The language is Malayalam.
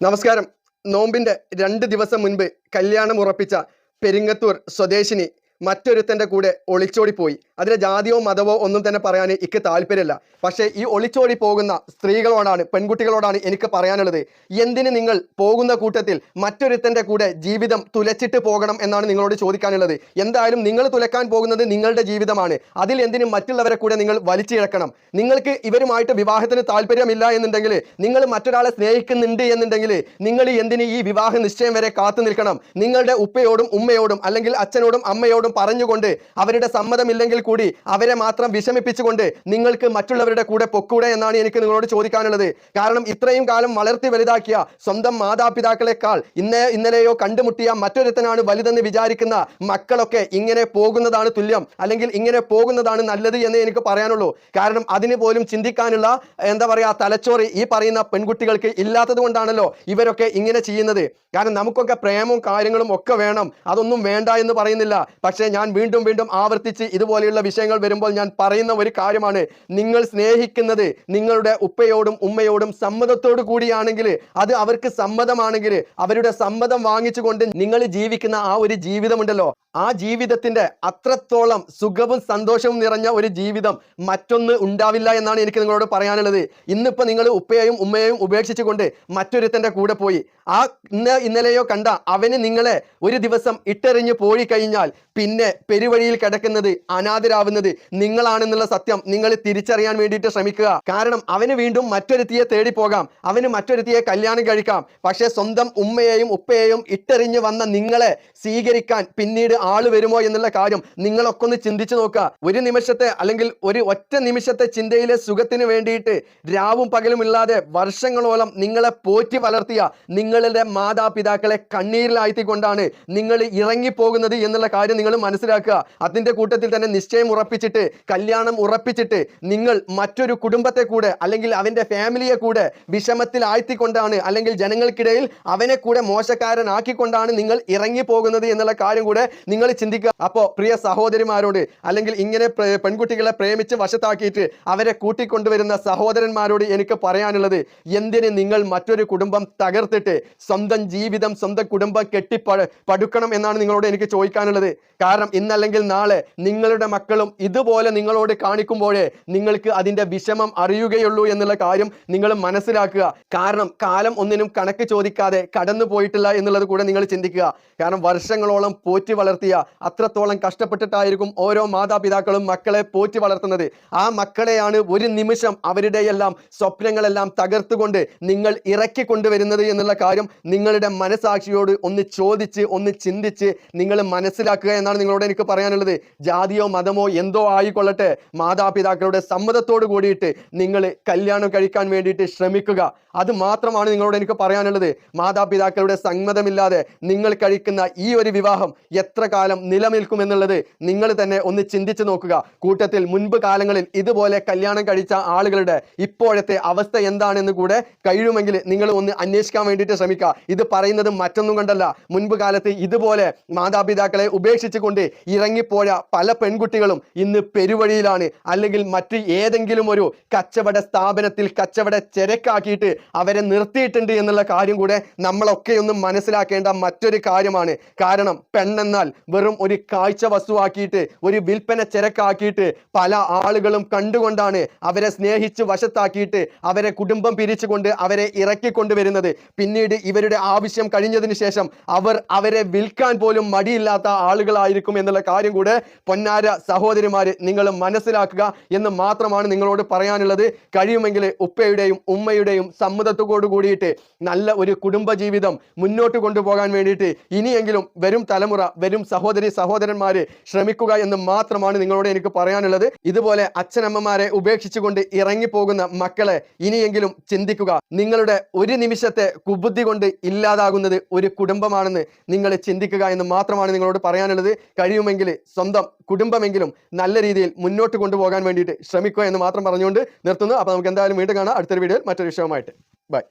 നമസ്കാരം. നോമ്പിന്റെ രണ്ട് ദിവസം മുൻപ് കല്യാണം ഉറപ്പിച്ച പെരിങ്ങത്തൂർ സ്വദേശിനി മറ്റൊരുത്തന്റെ കൂടെ ഒളിച്ചോടിപ്പോയി അതിലെ ജാതിയോ മതമോ ഒന്നും തന്നെ പറയാൻ എനിക്ക് താല്പര്യമില്ല. പക്ഷേ ഈ ഒളിച്ചോടി പോകുന്ന സ്ത്രീകളോടാണ് പെൺകുട്ടികളോടാണ് എനിക്ക് പറയാനുള്ളത്. എന്തിന് നിങ്ങൾ പോകുന്ന കൂട്ടത്തിൽ മറ്റൊരുത്തന്റെ കൂടെ ജീവിതം തുലച്ചിട്ട് പോകണം എന്നാണ് നിങ്ങളോട് ചോദിക്കാനുള്ളത്. എന്തായാലും നിങ്ങൾ തുലക്കാൻ പോകുന്നത് നിങ്ങളുടെ ജീവിതമാണ്. അതിൽ എന്തിനും മറ്റുള്ളവരെ കൂടെ നിങ്ങൾ വലിച്ചിഴക്കണം? നിങ്ങൾക്ക് ഇവരുമായിട്ട് വിവാഹത്തിന് താല്പര്യമില്ല എന്നുണ്ടെങ്കിൽ നിങ്ങൾ മറ്റൊരാളെ സ്നേഹിക്കുന്നുണ്ട് എന്നുണ്ടെങ്കിൽ നിങ്ങൾ എന്തിന് ഈ വിവാഹ നിശ്ചയം വരെ കാത്തു നിൽക്കണം? നിങ്ങളുടെ ഉപ്പയോടും ഉമ്മയോടും അല്ലെങ്കിൽ അച്ഛനോടും അമ്മയോടും പറഞ്ഞുകൊണ്ട് അവരുടെ സമ്മതമില്ലെങ്കിൽ കൂടി അവരെ മാത്രം വിഷമിപ്പിച്ചുകൊണ്ട് നിങ്ങൾക്ക് മറ്റുള്ളവരുടെ കൂടെ പൊക്കൂടെ എന്നാണ് എനിക്ക് നിങ്ങളോട് ചോദിക്കാനുള്ളത്. കാരണം ഇത്രയും കാലം വളർത്തി വലുതാക്കിയ സ്വന്തം മാതാപിതാക്കളെക്കാൾ ഇന്നേ ഇന്നലെയോ കണ്ടുമുട്ടിയ മറ്റൊരുത്തനാണ് വലുതെന്ന് വിചാരിക്കുന്ന മക്കളൊക്കെ ഇങ്ങനെ പോകുന്നതാണ് തുല്യം അല്ലെങ്കിൽ ഇങ്ങനെ പോകുന്നതാണ് നല്ലത് എന്ന് എനിക്ക് പറയാനുള്ളൂ. കാരണം അതിന് പോലും ചിന്തിക്കാനുള്ള എന്താ പറയുക തലച്ചോറി ഈ പറയുന്ന പെൺകുട്ടികൾക്ക് ഇല്ലാത്തത് കൊണ്ടാണല്ലോ ഇവരൊക്കെ ഇങ്ങനെ ചെയ്യുന്നത്. കാരണം നമുക്കൊക്കെ പ്രേമവും കാര്യങ്ങളും ഒക്കെ വേണം. അതൊന്നും വേണ്ട എന്ന് പറയുന്നില്ല. ഞാൻ വീണ്ടും വീണ്ടും ആവർത്തിച്ച് ഇതുപോലെയുള്ള വിഷയങ്ങൾ വരുമ്പോൾ ഞാൻ പറയുന്ന ഒരു കാര്യമാണ്. നിങ്ങൾ സ്നേഹിക്കുന്നത് നിങ്ങളുടെ ഉപ്പയോടും ഉമ്മയോടും സമ്മതത്തോടു കൂടിയാണെങ്കിൽ അത് അവർക്ക് സമ്മതമാണെങ്കിൽ അവരുടെ സമ്മതം വാങ്ങിച്ചുകൊണ്ട് നിങ്ങൾ ജീവിക്കുന്ന ആ ഒരു ജീവിതമുണ്ടല്ലോ. ആ ജീവിതത്തിന്റെ അത്രത്തോളം സുഖവും സന്തോഷവും നിറഞ്ഞ ഒരു ജീവിതം മറ്റൊന്ന് ഉണ്ടാവില്ല എന്നാണ് എനിക്ക് നിങ്ങളോട് പറയാനുള്ളത്. ഇന്നിപ്പോ നിങ്ങൾ ഉപ്പയെയും ഉമ്മയെയും ഉപേക്ഷിച്ചുകൊണ്ട് മറ്റൊരുത്തന്റെ കൂടെ പോയി. ആ ഇന്ന് ഇന്നലെയോ കണ്ട അവന് നിങ്ങളെ ഒരു ദിവസം ഇട്ടെറിഞ്ഞ് പോയി കഴിഞ്ഞാൽ പിന്നെ പെരുവഴിയിൽ കിടക്കുന്നത് അനാഥരാവുന്നത് നിങ്ങളാണെന്നുള്ള സത്യം നിങ്ങൾ തിരിച്ചറിയാൻ വേണ്ടിയിട്ട് ശ്രമിക്കുക. കാരണം അവന് വീണ്ടും മറ്റൊരുത്തിയെ തേടി പോകാം. അവന് മറ്റൊരുത്തിയെ കല്യാണം കഴിക്കാം. പക്ഷേ സ്വന്തം ഉമ്മയെയും ഉപ്പയെയും ഇട്ടെറിഞ്ഞ് വന്ന നിങ്ങളെ സ്വീകരിക്കാൻ പിന്നീട് ആൾ വരുമോ എന്നുള്ള കാര്യം നിങ്ങളൊക്കെ ഒന്ന് ചിന്തിച്ചു നോക്കുക. ഒരു നിമിഷത്തെ അല്ലെങ്കിൽ ഒരു ഒറ്റ നിമിഷത്തെ ചിന്തയിലെ സുഖത്തിന് വേണ്ടിയിട്ട് രാവും പകലും ഇല്ലാതെ വർഷങ്ങളോളം നിങ്ങളെ പോറ്റി വളർത്തിയ നിങ്ങളുടെ മാതാപിതാക്കളെ കണ്ണീരിലാഴ്ത്തിക്കൊണ്ടാണ് നിങ്ങൾ ഇറങ്ങിപ്പോകുന്നത് എന്നുള്ള കാര്യം നിങ്ങൾ മനസ്സിലാക്കുക. അതിന്റെ കൂട്ടത്തിൽ തന്നെ നിശ്ചയം ഉറപ്പിച്ചിട്ട് കല്യാണം ഉറപ്പിച്ചിട്ട് നിങ്ങൾ മറ്റൊരു കുടുംബത്തെ കൂടെ അല്ലെങ്കിൽ അവന്റെ ഫാമിലിയെ കൂടെ വിഷമത്തിൽ ആഴ്ത്തിക്കൊണ്ടാണ് അല്ലെങ്കിൽ ജനങ്ങൾക്കിടയിൽ അവനെ കൂടെ മോശക്കാരനാക്കിക്കൊണ്ടാണ് നിങ്ങൾ ഇറങ്ങി പോകുന്നത് എന്നുള്ള കാര്യം കൂടെ നിങ്ങൾ ചിന്തിക്കുക. അപ്പോൾ പ്രിയ സഹോദരിമാരോട് അല്ലെങ്കിൽ ഇങ്ങനെ പെൺകുട്ടികളെ പ്രേമിച്ച് വശത്താക്കിയിട്ട് അവരെ കൂട്ടിക്കൊണ്ടുവരുന്ന സഹോദരന്മാരോട് എനിക്ക് പറയാനുള്ളത് എന്തിന് നിങ്ങൾ മറ്റൊരു കുടുംബം തകർത്തിട്ട് സ്വന്തം ജീവിതം സ്വന്തം കുടുംബം കെട്ടിപ്പ പടുക്കണം എന്നാണ് നിങ്ങളോട് എനിക്ക് ചോദിക്കാനുള്ളത്. കാരണം ഇന്നല്ലെങ്കിൽ നാളെ നിങ്ങളുടെ മക്കളും ഇതുപോലെ നിങ്ങളോട് കാണിക്കുമ്പോഴേ നിങ്ങൾക്ക് അതിന്റെ വിഷമം അറിയുകയുള്ളൂ എന്നുള്ള കാര്യം നിങ്ങൾ മനസ്സിലാക്കുക. കാരണം കാലം ഒന്നിനും കണക്ക് ചോദിക്കാതെ കടന്നു പോയിട്ടില്ല എന്നുള്ളത് കൂടെ നിങ്ങൾ ചിന്തിക്കുക. കാരണം വർഷങ്ങളോളം പോറ്റി വളർത്തിയ അത്രത്തോളം കഷ്ടപ്പെട്ടിട്ടായിരിക്കും ഓരോ മാതാപിതാക്കളും മക്കളെ പോറ്റി വളർത്തുന്നത്. ആ മക്കളെയാണ് ഒരു നിമിഷം അവരുടെയെല്ലാം സ്വപ്നങ്ങളെല്ലാം തകർത്തുകൊണ്ട് നിങ്ങൾ ഇറക്കി കൊണ്ടുവരുന്നത് എന്നുള്ള കാര്യം നിങ്ങളുടെ മനസാക്ഷിയോട് ഒന്ന് ചോദിച്ച് ഒന്ന് ചിന്തിച്ച് നിങ്ങൾ മനസ്സിലാക്കുക എന്നാണ് നിങ്ങളോട് എനിക്ക് പറയാനുള്ളത്. ജാതിയോ മതമോ എന്തോ ആയിക്കൊള്ളട്ടെ. മാതാപിതാക്കളുടെ സമ്മതത്തോട് കൂടിയിട്ട് നിങ്ങൾ കല്യാണം കഴിക്കാൻ വേണ്ടിയിട്ട് ശ്രമിക്കുക. അത് മാത്രമാണ് നിങ്ങളോട് എനിക്ക് പറയാനുള്ളത്. മാതാപിതാക്കളുടെ സമ്മതമില്ലാതെ നിങ്ങൾ കഴിക്കുന്ന ഈ ഒരു വിവാഹം എത്ര കാലം നിലനിൽക്കും എന്നുള്ളത് നിങ്ങൾ തന്നെ ഒന്ന് ചിന്തിച്ചു നോക്കുക. കൂട്ടത്തിൽ മുൻപ് കാലങ്ങളിൽ ഇതുപോലെ കല്യാണം കഴിച്ച ആളുകളുടെ ഇപ്പോഴത്തെ അവസ്ഥ എന്താണെന്ന് കൂടെ കഴിയുമെങ്കിൽ നിങ്ങൾ ഒന്ന് അന്വേഷിക്കാൻ വേണ്ടിയിട്ട് ശ്രമിക്കുക. ഇത് പറയുന്നത് മറ്റൊന്നും കണ്ടല്ല. മുൻപ് കാലത്ത് ഇതുപോലെ മാതാപിതാക്കളെ ഉപേക്ഷിച്ചുകൊണ്ട് ഇറങ്ങിപ്പോയ പല പെൺകുട്ടികളും ഇന്ന് പെരുവഴിയിലാണ്. അല്ലെങ്കിൽ മറ്റ് ഏതെങ്കിലും ഒരു കച്ചവട സ്ഥാപനത്തിൽ കച്ചവട ചരക്കാക്കിയിട്ട് അവരെ നിർത്തിയിട്ടുണ്ട് എന്നുള്ള കാര്യം കൂടെ നമ്മളൊക്കെ ഒന്ന് മനസ്സിലാക്കേണ്ട മറ്റൊരു കാര്യമാണ്. കാരണം പെണ്ണെന്നാൽ വെറും ഒരു കാഴ്ച വസ്തുവാക്കിയിട്ട് ഒരു വിൽപ്പന ചരക്കാക്കിയിട്ട് പല ആളുകളും കണ്ടുകൊണ്ടാണ് അവരെ സ്നേഹിച്ച് വശത്താക്കിയിട്ട് അവരെ കുടുംബം പിരിച്ചുകൊണ്ട് അവരെ ഇറക്കിക്കൊണ്ടുവരുന്നത്. പിന്നീട് ഇവരുടെ ആവശ്യം കഴിഞ്ഞതിന് ശേഷം അവർ അവരെ വിൽക്കാൻ പോലും മടിയില്ലാത്ത ആളുകളായിരിക്കും എന്നുള്ള കാര്യം കൂടെ പൊന്നാര സഹോദരിമാര് നിങ്ങൾ മനസ്സിലാക്കുക എന്ന് മാത്രമാണ് നിങ്ങളോട് പറയാനുള്ളത്. കഴിയുമെങ്കിൽ ഉപ്പയുടെയും ഉമ്മയുടെയും സമ്മതത്തോടു കൂടിയിട്ട് നല്ല ഒരു കുടുംബ ജീവിതം മുന്നോട്ട് കൊണ്ടുപോകാൻ വേണ്ടിയിട്ട് ഇനിയെങ്കിലും വരും തലമുറ വരും സഹോദരി സഹോദരന്മാര് ശ്രമിക്കുക എന്ന് മാത്രമാണ് നിങ്ങളോട് എനിക്ക് പറയാനുള്ളത്. ഇതുപോലെ അച്ഛനമ്മമാരെ ഉപേക്ഷിച്ചുകൊണ്ട് ഇറങ്ങിപ്പോകുന്ന മക്കളെ ഇനിയെങ്കിലും ചിന്തിക്കുക. നിങ്ങളുടെ ഒരു നിമിഷത്തെ കുബുദ്ധി കൊണ്ട് ഇല്ലാതാകുന്നത് ഒരു കുടുംബമാണെന്ന് നിങ്ങൾ ചിന്തിക്കുക എന്ന് മാത്രമാണ് നിങ്ങളോട് പറയാനുള്ളത്. കഴിയുമെങ്കിൽ സ്വന്തം കുടുംബമെങ്കിലും നല്ല രീതിയിൽ മുന്നോട്ട് കൊണ്ടുപോകാൻ വേണ്ടിയിട്ട് ശ്രമിക്കുക എന്ന് മാത്രം പറഞ്ഞുകൊണ്ട് നിർത്തുന്നു. അപ്പോൾ നമുക്ക് എന്തായാലും വീണ്ടും കാണാം. അടുത്തൊരു വീഡിയോയിൽ മറ്റൊരു വിഷയവുമായിട്ട്. ബൈ